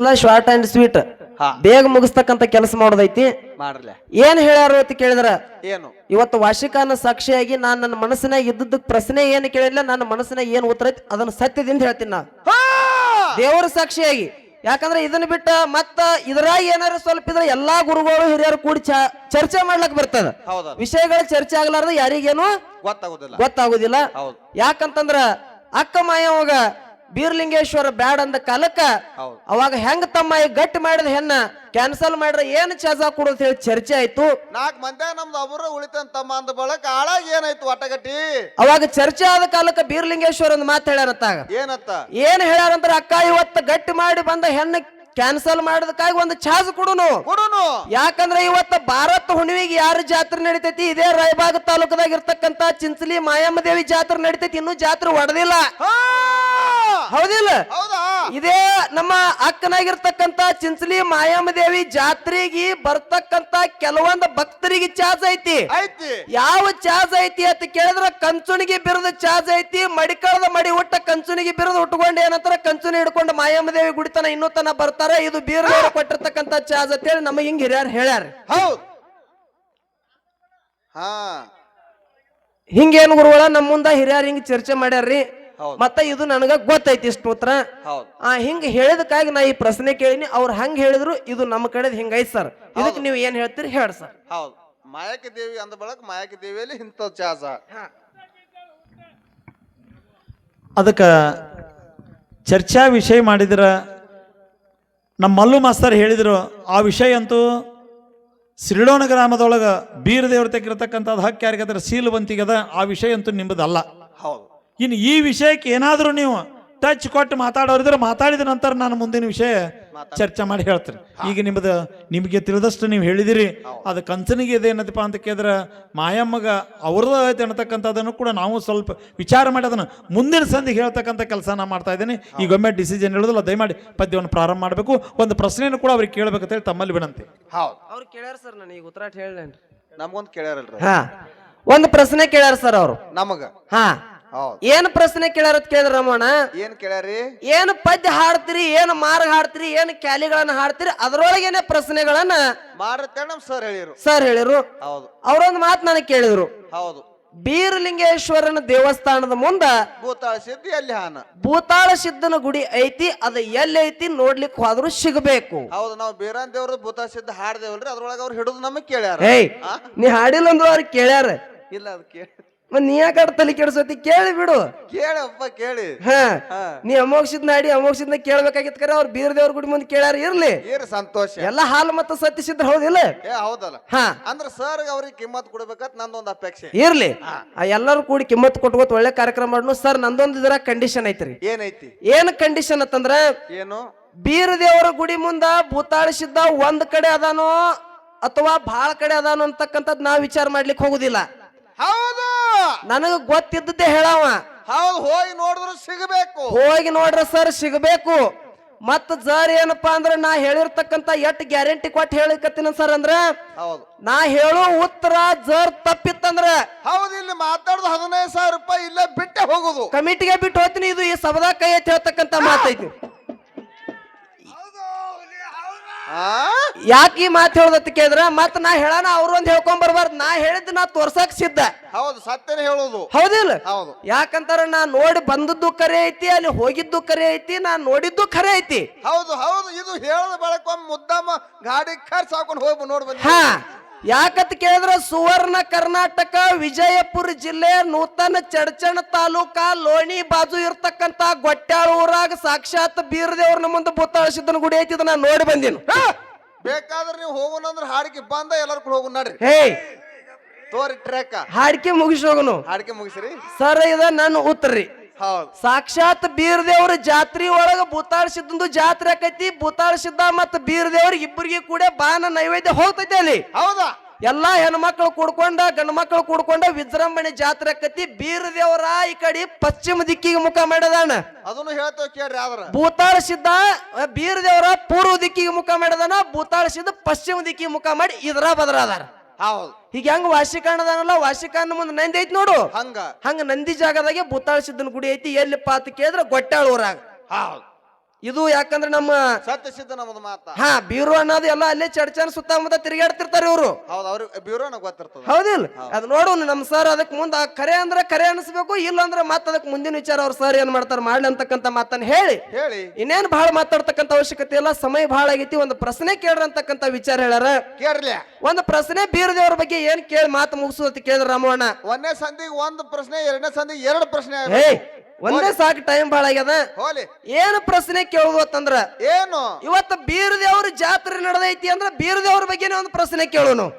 Short and sweet ಹಾ. ಬೇಗ ಮುಗಿಸ್ತಕ್ಕಂತ ಕೆಲಸ ಮಾಡೋದೈತಿ. ಮಾಡ್ರಲ್ಲ ಏನ್ ಹೇಳ್ಯಾರು ಅಂತ ಕೇಳಿದ್ರ? ಏನು? ಇವತ್ತು ವಾರ್ಷಿಕಾನ ಸಾಕ್ಷಿಯಾಗಿ ನಾನು ನನ್ನ ಮನಸ್ಸಿನಾಗ ಇದ್ದಿದ್ದಕ್ಕೆ ಪ್ರಶ್ನೆ ಏನು ಕೇಳಿಲ್ಲ ನನ್ನ ಮನಸ್ಸಿನಾಗ ಏನು ಉತ್ತರ ಐತಿ ಅದನ್ನ ಸತ್ಯದಿಂದ ಹೇಳ್ತೀನಿ ನಾ. ಹಾ! ದೇವರ ಸಾಕ್ಷಿಯಾಗಿ. ಯಾಕಂದ್ರೆ ಇದನ್ನ ಬಿಟ್ಟ ಮತ್ತ ಇದ್ರಾಗ ಏನಾರ ಸ್ವಲ್ಪ ಇದ್ರೆ ಎಲ್ಲಾ ಗುರುಗಳು ಹಿರಿಯರು ಕೂಡಿ ಚ- ಚರ್ಚೆ ಮಾಡ್ಲಕ್ ಬರ್ತದ. ವಿಷಯಗಳ ವಿಷಯಗಳು ಚರ್ಚೆ ಆಗ್ಲಾರ್ದ ಯಾರಿಗೇನು ಗೊತ್ತಾಗುದಿಲ್ಲ. ಗೊತ್ತಾಗುದಿಲ್ಲ. ಹೌದು. ಯಾಕಂತಂದ್ರ ಅಕ್ಕ ಮಾಯವಾಗ ಬೀರ್ಲಿಂಗೇಶ್ವರ ಬ್ಯಾಡ್ ಅಂದ ಕಾಲಕ್ಕ ಅವಾಗ ಹೆಂಗ ತಮ್ಮ ಈ ಗಟ್ಟಿ ಮಾಡಿದ ಹೆಣ್ಣ ಕ್ಯಾನ್ಸಲ್ ಮಾಡ್ರೆ ಏನ್ ಚಜಾ ಕೊಡೋದು ಹೇಳಿ ಚರ್ಚೆ ಆಯ್ತು. ನಾಲ್ಕು ಮಂದಿ ನಮ್ದು ಅವರು ಉಳಿತಂತ ತಮ್ಮ ಅಂದ ಬಳಕ ಆಳಾಗ ಏನಾಯ್ತು ಒಟ್ಟಗಟ್ಟಿ? ಅವಾಗ ಚರ್ಚೆ ಆದ ಕಾಲಕ್ಕ ಬೀರ್ಲಿಂಗೇಶ್ವರ ಒಂದು ಮಾತು ಹೇಳ್ಯಾರತ್ತಾಗ ಏನತ್ತ ಏನ್ ಹೇಳ್ಯಾರಂದ್ರ ಅಕ್ಕ ಇವತ್ತು ಗಟ್ಟಿ ಮಾಡಿ ಬಂದ ಹೆಣ್ಣು ಕ್ಯಾನ್ಸಲ್ ಮಾಡೋದಕ್ಕಾಗಿ ಒಂದು ಚಾರ್ಜ್ ಕೊಡುನು. ಕೊಡುನು. ಯಾಕಂದ್ರೆ ಇವತ್ತ ಭಾರತ ಹುಣ್ಣಿಮೆಗೆ ಯಾರು ಜಾತ್ರೆ ನಡೀತೈತಿ? ಇದೇ ರಾಯಬಾಗ ತಾಲೂಕದಾಗ ಇರ್ತಕ್ಕಂತ ಚಿಂಚಲಿ ಮಾಯಮ್ಮ ದೇವಿ ಜಾತ್ರೆ ನಡೀತೈತಿ. ಇನ್ನೂ ಜಾತ್ರೆ ಹೊಡೆದಿಲ್ಲ. ಹೌದಿಲ್ಲ? ಹೌದಾ? ಇದೇ ನಮ್ಮ ಅಕ್ಕನಾಗಿರ್ತಕ್ಕಂತ ಚಿಂಚಲಿ ಮಾಯಮ್ಮ ದೇವಿ ಜಾತ್ರೆಗೆ ಬರ್ತಕ್ಕಂತ ಕೆಲವೊಂದು ಭಕ್ತರಿಗೆ ಚಾರ್ಜ್ ಐತಿ. ಯಾವ ಚಾರ್ಜ್ ಐತಿ ಅಂತ ಕೇಳಿದ್ರೆ ಕಂಚುಣಿಗೆ ಬಿರದ ಚಾರ್ಜ್ ಐತಿ. ಮಡಿಕಳದ ಮಡಿ ಹುಟ್ಟ ಕಂಚುಣಿಗೆ ಬಿರದ ಉಟ್ಕೊಂಡು ಏನಂತಾರ? ಕಂಚುನಿ ಹಿಡ್ಕೊಂಡು ಮಾಯಮ್ಮ ದೇವಿ ಗುಡಿತನ ಇನ್ನೂ ತನ ಬರ್ತಾರ ಇದು ಬೀರದೇವರು ಕೊಟ್ಟಿರ್ತಕ್ಕಂತ ಚಾರ್ಜ್ ಅಂತ ಹೇಳಿ ನಮಗೆ ಹಿಂಗ ಹಿರಿಯರ್ ಹೇಳ್ಯಾರ. ಹೌದು. ಹಾ. ಹಿಂಗೇನ್ ಗುರುಗಳ ನಮ್ಮ ಮುಂದ ಹಿರಿಯರ್ ಹಿಂಗ್ ಚರ್ಚೆ ಮಾಡ್ಯಾರ್ರಿ. ಮತ್ತ ಇದು ನನಗ ಗೊತ್ತೈತಿ ಇಷ್ಟು ಉತ್ತರ ಆ ಹಿಂಗ ಹೇಳಿದಕ್ಕಾಗಿ ನಾ ಈ ಪ್ರಶ್ನೆ ಕೇಳಿನಿ ಅವ್ರ ಹಂಗ ಹೇಳಿದ್ರು ಇದು ನಮ್ಮ ಕಡೆ ಹಿಂಗೈತ್ ಸರ್. ಇದಕ್ಕೆ ನೀವು ಏನ್ ಹೇಳ್ತೀರಿ ಹೇಳಿ ಸರ್. ಹೌದು. ಮಾಯಕ ದೇವಿ ಅಂದ ಬಳಕ ಮಾಯಕ ದೇವಿಯಲ್ಲಿ ಇಂತ ಚಾಸ ಅದಕ್ಕೆ ಚರ್ಚಾ ವಿಷಯ ಮಾಡಿದ್ರ? ನಮ್ಮ ಮಲ್ಲು ಮಾಸ್ತರ್ ಹೇಳಿದರು ಆ ವಿಷಯ ಅಂತೂ ಸಿರಿಡೋಣ ಗ್ರಾಮದೊಳಗೆ ಬೀರ ದೇವ್ರ ತೆಗಿರ್ತಕ್ಕಂಥದ್ದು ಹಕ್ಕು ಸೀಲು ಸೀಲುವಂತಿಗದ ಆ ವಿಷಯ ಅಂತೂ ನಿಮ್ಮದಲ್ಲ ಹೌದು. ಇನ್ನು ಈ ವಿಷಯಕ್ಕೆ ಏನಾದರೂ ನೀವು ಟಚ್ ಕೊಟ್ಟು ಮಾತಾಡೋರಿದ್ರೆ ಮಾತಾಡಿದ ನಂತರ ನಾನು ಮುಂದಿನ ವಿಷಯ ಚರ್ಚೆ ಮಾಡಿ ಹೇಳ್ತೀನಿ. ಈಗ ನಿಮ್ಮದು ನಿಮಗೆ ತಿಳಿದಷ್ಟು ನೀವು ಹೇಳಿದಿರಿ. ಅದು ಕಂಚನಿಗೆ ಇದೆ ಏನದಪ್ಪ ಅಂತ ಕೇಳಿದ್ರೆ ಮಾಯಮ್ಮಗ ಅವ್ರದ್ದು ಐತೆ ಅನ್ನತಕ್ಕಂಥದ್ದನ್ನು ಕೂಡ ನಾವು ಸ್ವಲ್ಪ ವಿಚಾರ ಮಾಡಿ ಅದನ್ನು ಮುಂದಿನ ಸಂದಿಗೆ ಹೇಳ್ತಕ್ಕಂಥ ಕೆಲಸ ನಾನು ಮಾಡ್ತಾ ಇದ್ದೀನಿ. ಈಗ ಒಮ್ಮೆ ಡಿಸಿಷನ್ ಹೇಳೋದಿಲ್ಲ ದಯಮಾಡಿ ಪದ್ಯವನ್ನು ಪ್ರಾರಂಭ ಮಾಡಬೇಕು. ಒಂದು ಪ್ರಶ್ನೆಯನ್ನು ಕೂಡ ಅವ್ರಿಗೆ ಕೇಳಬೇಕಂತ ಹೇಳಿ ತಮ್ಮಲ್ಲಿ ವಿನಂತಿ. ಹೌದು. ಅವ್ರು ಕೇಳ್ಯಾರ ಸರ್ ನನಗೆ ಉತ್ತರ ಹೇಳೇನ್ರಿ ನಮಗೊಂದು ಕೇಳ್ಯಾರಲ್ರಿ. ಹಾ. ಒಂದು ಪ್ರಶ್ನೆ ಕೇಳ್ಯಾರ ಸರ್ ಅವರು. ನಮಗ. ಹಾ. ಏನ್ ಪ್ರಶ್ನೆ ಕೇಳ್ಯಾರ ಅಂತ ಕೇಳಿದ್ರ ರಮಣ? ಏನ್ ಕೇಳ್ಯಾರಿ ಏನ್ ಪದ್ಯ ಹಾಡ್ತೀರಿ ಏನ್ ಮಾರ್ಗ ಹಾಡ್ತೀರಿ ಏನ್ ಕ್ಯಾಲಿಗಳನ್ನ ಹಾಡ್ತೀರಿ ಅದ್ರೊಳಗೇನೆ ಪ್ರಶ್ನೆಗಳನ್ನ ನಮ್ ಸರ್ ಹೇಳಿರು ಸರ್ ಹೇಳಿರು ಹೌದು. ಅವ್ರೊಂದು ಮಾತು ನನಗೆ ಕೇಳಿದ್ರು. ಹೌದು. ಬೀರಲಿಂಗೇಶ್ವರನ ದೇವಸ್ಥಾನದ ಮುಂದ ಭೂತಾಳ ಸಿದ್ಧಿ ಎಲ್ಲಿ ಹಾನ? ಭೂತಾಳ ಸಿದ್ಧನ ಗುಡಿ ಐತಿ ಅದ ಎಲ್ಲಿ ಐತಿ ನೋಡ್ಲಿಕ್ಕೆ ಹೋದ್ರು ಸಿಗಬೇಕು. ಹೌದು ನಾವು ಬೀರಾನ್ ದೇವ್ರ ಭೂತಾಳ ಸಿದ್ಧ ಹಾಡ್ದೇವಲ್ರಿ ಅದ್ರೊಳಗ ಅವ್ರು ಹಿಡಿದು ನಮಗ್ ಕೇಳ್ಯಾರ. ಏಯ್? ನೀ ಹಾಡಿಲ್ಲ ಅಂದ್ರು ಅವ್ರಿಗೆ ಕೇಳ್ಯಾರ. ಇಲ್ಲ ಅದು ಕೇಳಿ ಮತ್ ನೀ ಯಾಕೆ ತಲೆ ಕೆಡ್ಸತಿ? ಕೇಳಿ ಬಿಡು. ಕೇಳಪ್ಪ ಕೇಳಿ. ಹಾ. ನೀ ಅಮೋಕ್ಷದ ನಾಡಿ ಅಮೋಕ್ಷದಿಂದ ಕೇಳ್ಬೇಕಾಗಿತ್ತು ಕರೆ ಅವ್ರ ಬೀರ್ ದೇವ್ರ ಗುಡಿ ಮುಂದೆ ಕೇಳ್ಯಾರ ಇರ್ಲಿ. ಸಂತೋಷ. ಎಲ್ಲ ಹಾಲು ಮತ್ತು ಸತ್ಯಸಿದ್ರ ಹೌದಿಲ್ಲ ಏ ಹೌದಲ್ಲ. ಹ. ಅಂದ್ರ ಸರ್ ಅವ್ರಿಗೆ ಕಿಮ್ಮತ್ ಕೊಡ್ಬೇಕಂತ ನಂದೊಂದು ಅಪೇಕ್ಷೆ. ಇರ್ಲಿ. ಆ ಎಲ್ಲರೂ ಕೂಡಿ ಕಿಮ್ಮತ್ ಕೊಟ್ಕೋತ ಒಳ್ಳೆ ಕಾರ್ಯಕ್ರಮ ಮಾಡ್ನು. ಸರ್ ನಂದೊಂದು ಇದರ ಕಂಡೀಷನ್ ಐತ್ರಿ. ಏನೈತಿ? ಏನ್ ಕಂಡೀಷನ್ ಅಂತಂದ್ರ ಏನು? ಬೀರ್ ದೇವರ ಗುಡಿ ಮುಂದ ಭೂತಾಳಿಸಿದ್ದ ಒಂದ್ ಕಡೆ ಅದಾನೋ ಅಥವಾ ಬಹಳ ಕಡೆ ಅದಾನೋ ಅಂತಕ್ಕಂಥದ್ ನಾವು ವಿಚಾರ ಮಾಡ್ಲಿಕ್ಕೆ ಹೋಗುದಿಲ್ಲ. ಹೌದು. ನನಗ ಗೊತ್ತಿದ್ದದ್ದೇ ಹೇಳವ. ಹೌದು ಹೋಗಿ ನೋಡಿದ್ರು ಸಿಗಬೇಕು. ಹೋಗಿ ನೋಡ್ರಿ ಸರ್ ಸಿಗಬೇಕು. ಮತ್ತ ಜರ್ ಏನಪ್ಪಾ ಅಂದ್ರ ನಾ ಹೇಳಿರ್ತಕ್ಕಂತ ಎಟ್ ಗ್ಯಾರಂಟಿ ಕೊಟ್ಟು ಹೇಳಿಕತ್ತಿನ ಸರ್ ಅಂದ್ರ ಹೌದು. ನಾ ಹೇಳೋ ಉತ್ತರ ಜರ್ ತಪ್ಪಿತ್ತಂದ್ರ ಹೌದು ಇಲ್ಲಿ ಮಾತಾಡುದು ಹದಿನೈದು ಸಾವಿರ ರೂಪಾಯಿ ಇಲ್ಲೇ ಬಿಟ್ಟೆ ಹೋಗುದು. ಕಮಿಟಿಗೆ ಬಿಟ್ಟು ಹೋಗ್ತೀನಿ ಇದು ಈ ಸಬದ ಕೈ ಎತ್ತಿ ಹೇಳ್ತಕ್ಕಂತ ಮಾತೈತಿ. ಯಾಕೆ ಈ ಮಾತು ಹೇಳೋದತ್ತ ಕೇಳಿದ್ರ? ಮತ್ ನಾ ಹೇಳಾನ ಅವ್ರು ಒಂದ್ ಹೇಳ್ಕೊಂಡ್ ಬರ್ಬಾರ್ದು. ನಾ ಹೇಳಿದ್ ನಾ ತೋರ್ಸಕ್ ಸಿದ್ಧ. ಹೌದು ಸತ್ಯನೇ ಹೇಳೋದು. ಹೌದಿಲ್ಲ? ಹೌದು. ಯಾಕಂತಾರ ನಾ ನೋಡಿ ಬಂದದ್ದು ಕರೆ ಐತಿ ಅಲ್ಲಿ ಹೋಗಿದ್ದು ಕರೆ ಐತಿ ನಾ ನೋಡಿದ್ದು ಖರೆ ಐತಿ. ಹೌದು ಹೌದು ಇದು ಹೇಳದ ಬಳಕ ಮುದ್ದಮ್ಮ ಮುದ್ದಾಮ ಗಾಡಿ ಖರ್ಚು ಹಾಕೊಂಡು ಹೋಗಿ ನೋಡಿ ಬಂದಿ. ಹಾ. ಯಾಕಂತ ಕೇಳಿದ್ರೆ ಸುವರ್ಣ ಕರ್ನಾಟಕ ವಿಜಯಪುರ ಜಿಲ್ಲೆ ನೂತನ ಚಡಚಣ ತಾಲೂಕ ಲೋಣಿ ಬಾಜು ಇರ್ತಕ್ಕಂತ ಗೊಟ್ಟಾಳ ಊರಾಗ ಸಾಕ್ಷಾತ್ ಬೀರದೇವ್ರ ಮುಂದೆ ಭೂತಾಳಸಿದ್ದನ ಗುಡಿ ಐತಿ ಇದನ್ನ ನಾ ನೋಡಿ ಬಂದೀನಿ. ಬೇಕಾದ್ರೆ ನೀವು ಹೋಗೋಣಂದ್ರೆ ಹಾಡಿಗೆ ಬಂದ ಎಲ್ಲರೂ ಕೂಡ ಹೋಗೋಣ ನಡ್ರಿ. ಹೇ! ತೋರಿ ಟ್ರ್ಯಾಕ. ಹಾಡಿಕೆ ಮುಗಿಸಿ ಹೋಗೋನು ಹಾಡಿಕೆ ಮುಗಿಸ್ರಿ. ಸರ್ ಇದ ನನ್ನ ಉತ್ತರಿ ಹೌದು. ಸಾಕ್ಷಾತ್ ಬೀರದೇವ್ರ ಜಾತ್ರಿ ಒಳಗ ಭೂತಾಳಿಸಿದ್ದು ಜಾತ್ರೆ ಆಕೈತಿ ಭೂತಾಳಿಸಿದ್ದ ಮತ್ತ ಬೀರದೇವ್ರ ಇಬ್ಬರಿಗೆ ಕೂಡ ಬಾನ ನೈವೇದ್ಯ ಹೋಗ್ತೈತಿ ಅಲ್ಲಿ ಹೌದಾ? ಎಲ್ಲಾ ಹೆಣ್ಮಕ್ಳು ಕೂಡ್ಕೊಂಡ ಗಂಡು ಮಕ್ಕಳು ಕೂಡ್ಕೊಂಡ ವಿಜೃಂಭಣೆ ಜಾತ್ರೆ ಆಕತಿ ಬೀರದೇವರ ಈ ಕಡೆ ಪಶ್ಚಿಮ ದಿಕ್ಕಿಗೆ ಮುಖ ಮಾಡದಾನ. ಅದನ್ನು ಹೇಳ್ತೇವೆ ಕೇಳ್ರಿ ಆದ್ರ. ಭೂತಾಳ ಸಿದ್ಧ ಬೀರದೇವರ ಪೂರ್ವ ದಿಕ್ಕಿಗೆ ಮುಖ ಮಾಡದಾನ ಭೂತಾಳ ಸಿದ್ಧ ಪಶ್ಚಿಮ ದಿಕ್ಕಿಗೆ ಮುಖ ಮಾಡಿ ಇದ್ರ ಬದ್ರ ಅದಾರ ಹೌದು. ಈಗ ಹೆಂಗ್ ವಾಸಿಕಾಣದಾನಲ್ಲ ವಾಸಿಕಾಣ ಮುಂದೆ ನಂದಿ ಐತಿ ನೋಡು. ಹಂಗ. ಹಂಗ ನಂದಿ ಜಾಗದಾಗೆ ಭೂತಾಳ ಸಿದ್ದನ ಗುಡಿ ಐತಿ. ಎಲ್ಲಿ ಪಾತ್ ಕೇಳಿದ್ರೆ ಗೊಟ್ಟಾಳ ಊರಾಗ. ಹೌದು. ಇದು ಯಾಕಂದ್ರೆ ನಮ್ಮ ಸತ್ಯ ಸಿದ್ಧ ನಮ್ಮದು ಮಾತ. ಹಾ ಬ್ಯೂರೋ ಅನ್ನೋದು ಎಲ್ಲ ಅಲ್ಲೇ ಚಡ್ಚನ್ ಸುತ್ತಮುತ್ತ ತಿರುಗಾಡ್ತಿರ್ತಾರೆ ಇವರು. ಹೌದು ಅವ್ರಿಗೆ ಬ್ಯೂರೋನ ಗೊತ್ತಿರ್ತದ. ಹೌದಿಲ್ಲ? ಅದು ನೋಡೋಣ ನಮ್ ಸರ್ ಅದಕ್ಕೆ ಮುಂದೆ ಕರೆ ಅಂದ್ರೆ ಕರೆ ಅನಿಸ್ಬೇಕು ಇಲ್ಲ ಅಂದ್ರೆ ಮತ್ತೆ ಅದಕ್ಕೆ ಮುಂದಿನ ವಿಚಾರ ಅವ್ರ ಸರ್ ಏನ್ ಮಾಡ್ತಾರೆ ಮಾಡ್ಲಿ ಅಂತಕ್ಕಂಥ ಮಾತನ್ನ ಹೇಳಿ. ಹೇಳಿ. ಇನ್ನೇನ್ ಬಹಳ ಮಾತಾಡ್ತಕ್ಕಂಥ ಅವಶ್ಯಕತೆ ಇಲ್ಲ ಸಮಯ ಬಹಳ ಆಗೈತಿ ಒಂದು ಪ್ರಶ್ನೆ ಕೇಳ್ರಿ ಅಂತಕ್ಕಂಥ ವಿಚಾರ ಹೇಳ್ಯಾರ. ಕೇಳ್ರಿ ಒಂದು ಪ್ರಶ್ನೆ ಬೀರದೇವ್ರ ಬಗ್ಗೆ ಏನ್ ಕೇಳಿ ಮಾತು ಮುಗಿಸು ಅಂತ ಕೇಳಿದ್ರ ರಾಮಣ್ಣ ಒಂದನೇ ಸಂದಿಗೆ ಒಂದು ಪ್ರಶ್ನೆ ಎರಡನೇ ಸಂದಿಗೆ ಎರಡು ಪ್ರಶ್ನೆ ಒಂದೇ ಸಾಕು ಟೈಮ್ ಬಹಳ ಆಗ್ಯದ. ಹೋಲಿ. ಏನು ಪ್ರಶ್ನೆ ಕೇಳುವತ್ತಂದ್ರ ಅಂತಂದ್ರ? ಏನು? ಇವತ್ತು ಬೀರದೇವ್ರ ಜಾತ್ರೆ ನಡೆದೈತಿ ಅಂದ್ರ ಬೀರದೇವ್ರ ಬಗ್ಗೆನೇ ಒಂದು ಪ್ರಶ್ನೆ ಕೇಳೋನು.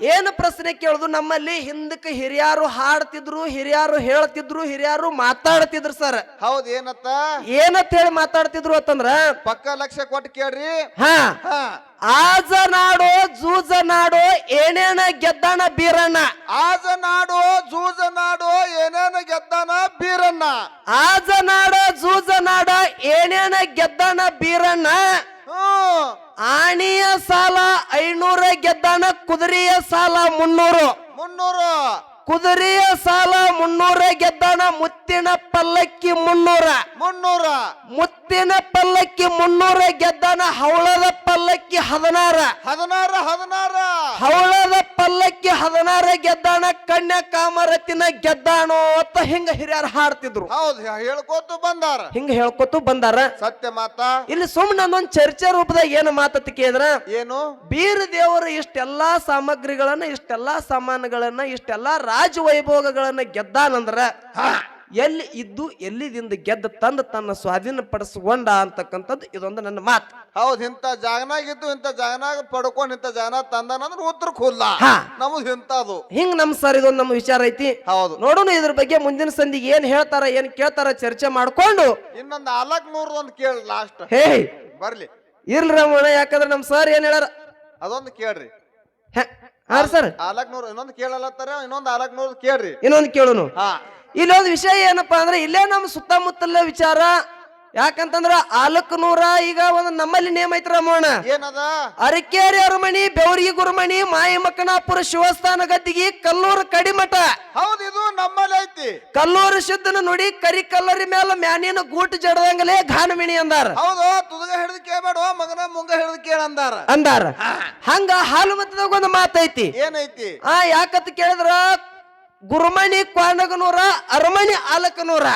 ಏನು ಪ್ರಶ್ನೆ ಕೇಳುದು? ನಮ್ಮಲ್ಲಿ ಹಿಂದಕ್ಕೆ ಹಿರಿಯಾರು ಹಾಡ್ತಿದ್ರು ಹಿರಿಯಾರು ಹೇಳ್ತಿದ್ರು ಹಿರಿಯಾರು ಮಾತಾಡ್ತಿದ್ರು ಸರ್ ಹೌದ್ ಏನತ್ತ? ಏನಂತ ಹೇಳಿ ಮಾತಾಡ್ತಿದ್ರು ಅಂತಂದ್ರ? ಪಕ್ಕ ಲಕ್ಷ ಕೊಟ್ಟು ಕೇಳ್ರಿ. ಹಾ. ಹಾ. ಆಜ ನಾಡೋ ಜೂಜ ನಾಡೋ ಏನೇನ ಗೆದ್ದಣ ಬೀರಣ್ಣ? ಆಜ ನಾಡೋ ಜೂಜ ನಾಡು ಗೆದ್ದಾನ ಬೀರಣ್ಣ. ಆಜ ನಾಡ ಜೂಜ ನಾಡ ಏನೇನ ಗೆದ್ದಾನ ಬೀರಣ್ಣ? ಆಣಿಯ ಸಾಲ ಐನೂರ ಗೆದ್ದಾನ ಕುದುರೆಯ ಸಾಲ ಮುನ್ನೂರು. ಮುನ್ನೂರು. ಕುದುರೆಯ ಸಾಲ ಮುನ್ನೂರ ಗೆದ್ದಾನ ಮುತ್ತಿನ ಪಲ್ಲಕ್ಕಿ ಮುನ್ನೂರ. ಮುನ್ನೂರ. ಮುತ್ತಿನ ಪಲ್ಲಕ್ಕಿ ಮುನ್ನೂರ ಗೆದ್ದಾನ ಹವಳದ ಪಲ್ಲಕ್ಕಿ ಹದಿನಾರ. ಹದಿನಾರ ಹದಿನಾರ. ಹವಳದ ಪಲ್ಲಕ್ಕಿ ಹದಿನಾರ ಗೆದ್ದಾನ ಕನ್ಯಾ ಕಾಮರತಿನ ಗೆದ್ದಾನೋ ಅಂತ ಹಿಂಗ ಹಿರಿಯರು ಹಾಡ್ತಿದ್ರು. ಹೌದ್ ಹೇಳ್ಕೋತು ಬಂದಾರ. ಹಿಂಗ ಹೇಳ್ಕೊತು ಬಂದಾರ. ಸತ್ಯ ಮಾತ. ಇಲ್ಲಿ ಸುಮ್ಮನೆ ಒಂದ್ ಚರ್ಚೆ ರೂಪದಾಗ ಏನು ಮಾತತಿ ಕೇಳಿದ್ರ? ಏನು? ಬೀರ ದೇವರು ಇಷ್ಟೆಲ್ಲಾ ಸಾಮಗ್ರಿಗಳನ್ನ ಇಷ್ಟೆಲ್ಲಾ ಸಾಮಾನುಗಳನ್ನ ಇಷ್ಟೆಲ್ಲಾ ರಾಜ ವೈಭೋಗಗಳನ್ನ ಗೆದ್ದಾನಂದ್ರ ಎಲ್ಲಿ ಇದ್ದು ಎಲ್ಲಿದಿಂದ ಗೆದ್ದ ತಂದು ತನ್ನ ಸ್ವಾಧೀನ ಪಡಿಸ್ಕೊಂಡ ಅಂತಕ್ಕಂಥದ್ದು ಇದೊಂದು ನನ್ನ ಮಾತು. ಹೌದ್ ಇಂತ ಜಾಗನಾಗಿದ್ದು ಇಂತ ಜಾಗನಾಗ ಪಡ್ಕೊಂಡು ಇಂತ ಜಾಗನಾಗ ತಂದನಂದ್ರೆ ಉತ್ತರ ಖುಲ್ಲ. ನಮ್ದು ಇಂತ ಅದು ಹಿಂಗ್ ನಮ್ ಸರ್ ಇದೊಂದು ನಮ್ಮ ವಿಚಾರ ಐತಿ. ಹೌದು. ನೋಡೋಣ ಇದ್ರ ಬಗ್ಗೆ ಮುಂದಿನ ಸಂದಿಗೆ ಏನ್ ಹೇಳ್ತಾರ ಏನ್ ಕೇಳ್ತಾರ ಚರ್ಚೆ ಮಾಡ್ಕೊಂಡು. ಇನ್ನೊಂದ್ ನಾಲ್ಕ ನೂರ ಒಂದು ಕೇಳಿ ಲಾಸ್ಟ್ ಹೇ ಬರ್ಲಿ. ಇರ್ಲಿ ರಮಣ ಯಾಕಂದ್ರೆ ನಮ್ ಸರ್ ಏನ್ ಹೇಳಾರ ಅದೊಂದು ಕೇಳ್ರಿ. ಹೆ, ಸರ್. ನಾಲ್ಕ್ ಇನ್ನೊಂದು ಕೇಳಲತ್ತಾರ ಇನ್ನೊಂದು ನಾಲ್ಕ್ ನೂರ್ ಕೇಳ್ರಿ. ಇನ್ನೊಂದು ಕೇಳುನು. ಹಾ. ಇಲ್ಲೊಂದು ವಿಷಯ ಏನಪ್ಪಾ ಅಂದ್ರೆ ಇಲ್ಲೇ ನಮ್ಮ ಸುತ್ತಮುತ್ತಲ ವಿಚಾರ ಯಾಕಂತಂದ್ರ ಆಲಕ್ಕನೂರ ಈಗ ಒಂದು ನಮ್ಮಲ್ಲಿ ನೇಮ ಐತಿ ರಮೋಣ ಏನದ? ಅರಕೇರಿ ಅರಮಣಿ ಬೆವರಿಗೆ ಗುರುಮಣಿ ಮಾಯಿ ಮಕ್ಕನಾಪುರ ಶಿವಸ್ಥಾನ ಗದ್ದಿಗೆ ಕಲ್ಲೂರು ಕಡಿಮಠ. ಹೌದು ಇದು ನಮ್ಮಲ್ಲಿ ಐತಿ. ಕಲ್ಲೂರು ಶುದ್ಧನ ನುಡಿ ಕರಿ ಕಲ್ಲರಿ ಮೇಲೆ ಮ್ಯಾನಿನ ಗೂಟ್ ಜಡದಂಗಲೇ ಘಾನಮಿಣಿ ಅಂದಾರ. ಹೌದು ತುದಗ ಹಿಡಿದು ಕೇಳಬೇಡ ಮಗನ ಮುಂಗ ಹಿಡಿದು ಕೇಳ ಅಂದಾರ. ಅಂದಾರ. ಹಂಗ ಹಾಲು ಮತದಾಗ ಒಂದು ಮಾತೈತಿ. ಏನೈತಿ? ಆ ಯಾಕತ್ ಕೇಳಿದ್ರ ಗುರುಮಣಿ ಕ್ವಾನಗನೂರ ಅರಮಣಿ ಆಲಕನೂರ.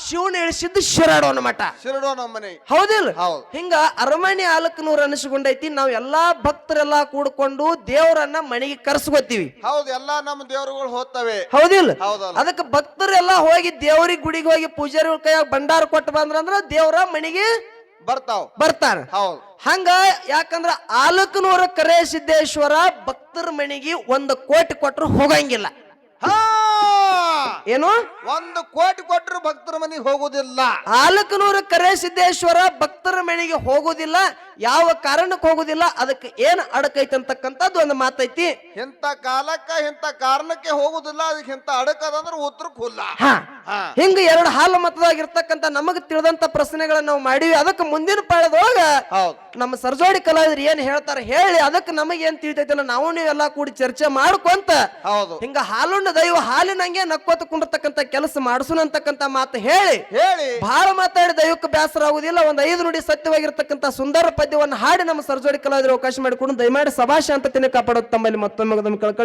ಶಿವನ ಇಳಿಸಿದ್ದು ಶಿರಾಡೋನ ಮಠ. ಶಿರಡೋ ನಮ್ಮನೆ ಹೌದಿಲ್ಲ ಹೌದು. ಹಿಂಗ ಅರಮನೆ ಆಲಕನೂರ ಅನಿಸ್ಕೊಂಡೈತಿ ನಾವ್ ಎಲ್ಲಾ ಭಕ್ತರೆಲ್ಲಾ ಕೂಡ್ಕೊಂಡು ದೇವರನ್ನ ಮನೆಗೆ ಕರ್ಸ್ಕೊತೀವಿ. ಹೌದು ಎಲ್ಲಾ ನಮ್ಮ ದೇವರುಗಳು ಹೋಗ್ತವೆ. ಹೌದಿಲ್ಲ ಹೌದಲ್ಲ ಅದಕ್ಕೆ ಭಕ್ತರೆಲ್ಲ ಹೋಗಿ ದೇವರಿಗೆ ಗುಡಿಗೆ ಹೋಗಿ ಪೂಜಾರಿ ಕೈಯಾಗ ಭಂಡಾರ ಕೊಟ್ಟು ಬಂದ್ರಂದ್ರ ದೇವರ ಮನೆಗೆ ಬರ್ತಾವ್. ಬರ್ತಾರ. ಹೌದು. ಹಂಗ ಯಾಕಂದ್ರ ಆಲಕನೂರ ಕರೆ ಸಿದ್ದೇಶ್ವರ ಭಕ್ತರ ಮನೆಗೆ ಒಂದು ಕೋಟಿ ಕೊಟ್ಟರು ಹೋಗಂಗಿಲ್ಲ. ಹಾ! ಏನು? ಒಂದು ಕೋಟಿ ಕೊಟ್ಟರು ಭಕ್ತರ ಮನೆಗೆ ಹೋಗುದಿಲ್ಲ. ಆಲಕನೂರ ಕರೆ ಸಿದ್ದೇಶ್ವರ ಭಕ್ತರ ಮನೆಗೆ ಹೋಗುದಿಲ್ಲ. ಯಾವ ಕಾರಣಕ್ಕೆ ಹೋಗುದಿಲ್ಲ ಅದಕ್ಕೆ ಏನ್ ಅಡಕೈತಿ ಅಂತಕ್ಕಂಥದ್ದು ಒಂದು ಮಾತೈತಿ. ಇಂಥ ಕಾಲಕ್ಕ ಇಂಥ ಕಾರಣಕ್ಕೆ ಹೋಗುದಿಲ್ಲ ಅದಕ್ಕೆ ಇಂಥ ಅಡಕದಂದ್ರೆ ಉತ್ತರ ಖುಲ್ಲ ಹಾ. ಹಾ. ಹಿಂಗ ಎರಡು ಹಾಲು ಮತದಾಗಿರ್ತಕ್ಕಂತ ನಮಗ್ ತಿಳಿದಂತ ಪ್ರಶ್ನೆಗಳನ್ನ ನಾವು ಮಾಡಿವಿ. ಅದಕ್ಕೆ ಮುಂದಿನ ಪಾಳದೊಳಗ ಹೌದ್. ನಮ್ಮ ಸರ್ಜೋಡಿ ಕಲಾವಿದ್ರು ಏನ್ ಹೇಳ್ತಾರ ಹೇಳಿ ಅದಕ್ಕೆ ನಮಗೆ ಏನ್ ತಿಳಿತೈತಿಲ್ಲ ನಾವು ನೀವೆಲ್ಲ ಕೂಡಿ ಚರ್ಚೆ ಮಾಡ್ಕೊಂತ ಹೌದು. ಹಿಂಗ ಹಾಲುಣ್ಣ ದೈವ ಹಾಲಿನಂಗೆ ನಕ್ಕೋತ ಕುಂಡಿರ್ತಕ್ಕಂಥ ಕೆಲಸ ಮಾಡಿಸೋಣ ಅಂತಕ್ಕಂತ ಮಾತು ಹೇಳಿ. ಹೇಳಿ. ಬಹಳ ಮಾತಾಡಿ ದೈವಕ್ಕೆ ಬೇಸರ ಆಗುದಿಲ್ಲ ಒಂದ್ ಐದು ನುಡಿ ಸತ್ಯವಾಗಿರ್ತಕ್ಕಂತ ಸುಂದರ ಪದ್ಯವನ್ನು ಹಾಡಿ ನಮ್ಮ ಸರ್ಜೋಡಿ ಕಲಾವಿದರು ಅವಕಾಶ ಮಾಡಿಕೊಂಡು. ದಯಮಾಡಿ ಸಭಾಶಾಂತತೆಯನ್ನು ಕಾಪಾಡೋದು ತಮ್ಮಲ್ಲಿ ಮತ್ತೊಮ್ಮೆ ಕಳ್ಕೊಳ್ಳಿ.